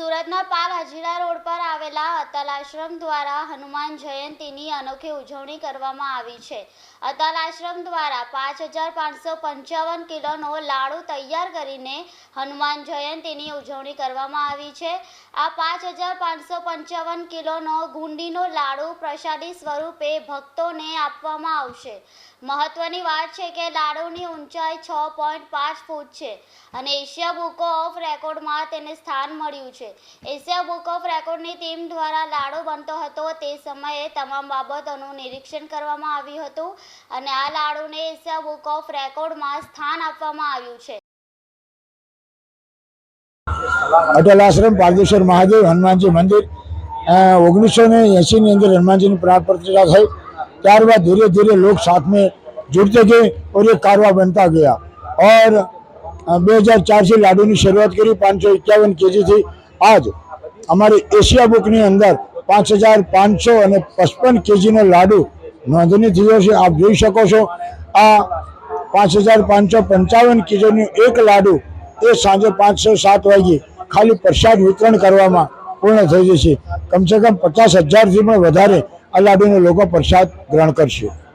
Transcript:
સુરતના પાલ હજીરા રોડ પર આવેલા અતલ આશ્રમ દ્વારા હનુમાન જયંતીની અનોખી ઉજવણી કરવામાં આવી છે. અતલ આશ્રમ દ્વારા પાંચ હજાર પાંચસો પંચાવન કિલોનો લાડુ તૈયાર કરીને હનુમાન જયંતીની ઉજવણી કરવામાં આવી છે. આ પાંચ હજાર પાંચસો પંચાવન કિલોનો ગુંડીનો લાડુ પ્રસાદી સ્વરૂપે ભક્તોને આપવામાં આવશે. મહત્વની વાત છે કે લાડુની ઊંચાઈ છ પોઈન્ટ પાંચ ફૂટ છે અને એશિયા બુક ઓફ રેકોર્ડમાં તેને સ્થાન મળ્યું છે. એશિયા બુક ઓફ રેકોર્ડની ટીમ દ્વારા લાડો બનતો હતો. તે સમયે તમામ બાબતોનું નિરીક્ષણ કરવામાં આવ્યું હતું અને આ લાડુને એશિયા બુક ઓફ રેકોર્ડમાં સ્થાન આપવામાં આવ્યું છે. અટલ આશ્રમ, પારદેશ્વર મહાદેવ, હનુમાનજી મંદિર ઓગણીસો ને એંસીની અંદર હનુમાનજીની પ્રાણ પ્રતિષ્ઠા થઈ. ત્યારબાદ ધીરે ધીરે લોક साथ में जुड़ते गए और ये कारवा बनता गया और 2004 से लाडू की शुरुआत करी पाँच सौ इक्यावन અમારી એશિયા બુકની અંદર પાંચ હજાર પાંચસો અને પચપન કેજીનો લાડુ નોંધણી થયો છે. આપ જોઈ શકો છો, આ પાંચ હજાર પાંચસો પંચાવન કેજીનું એક લાડુ એ સાંજે પાંચસો સાત વાગે ખાલી પ્રસાદ વિતરણ કરવામાં પૂર્ણ થઈ જશે. કમસે કમ પચાસ હજારથી પણ વધારે આ લાડુનો લોકો પ્રસાદ ગ્રહણ કરશે.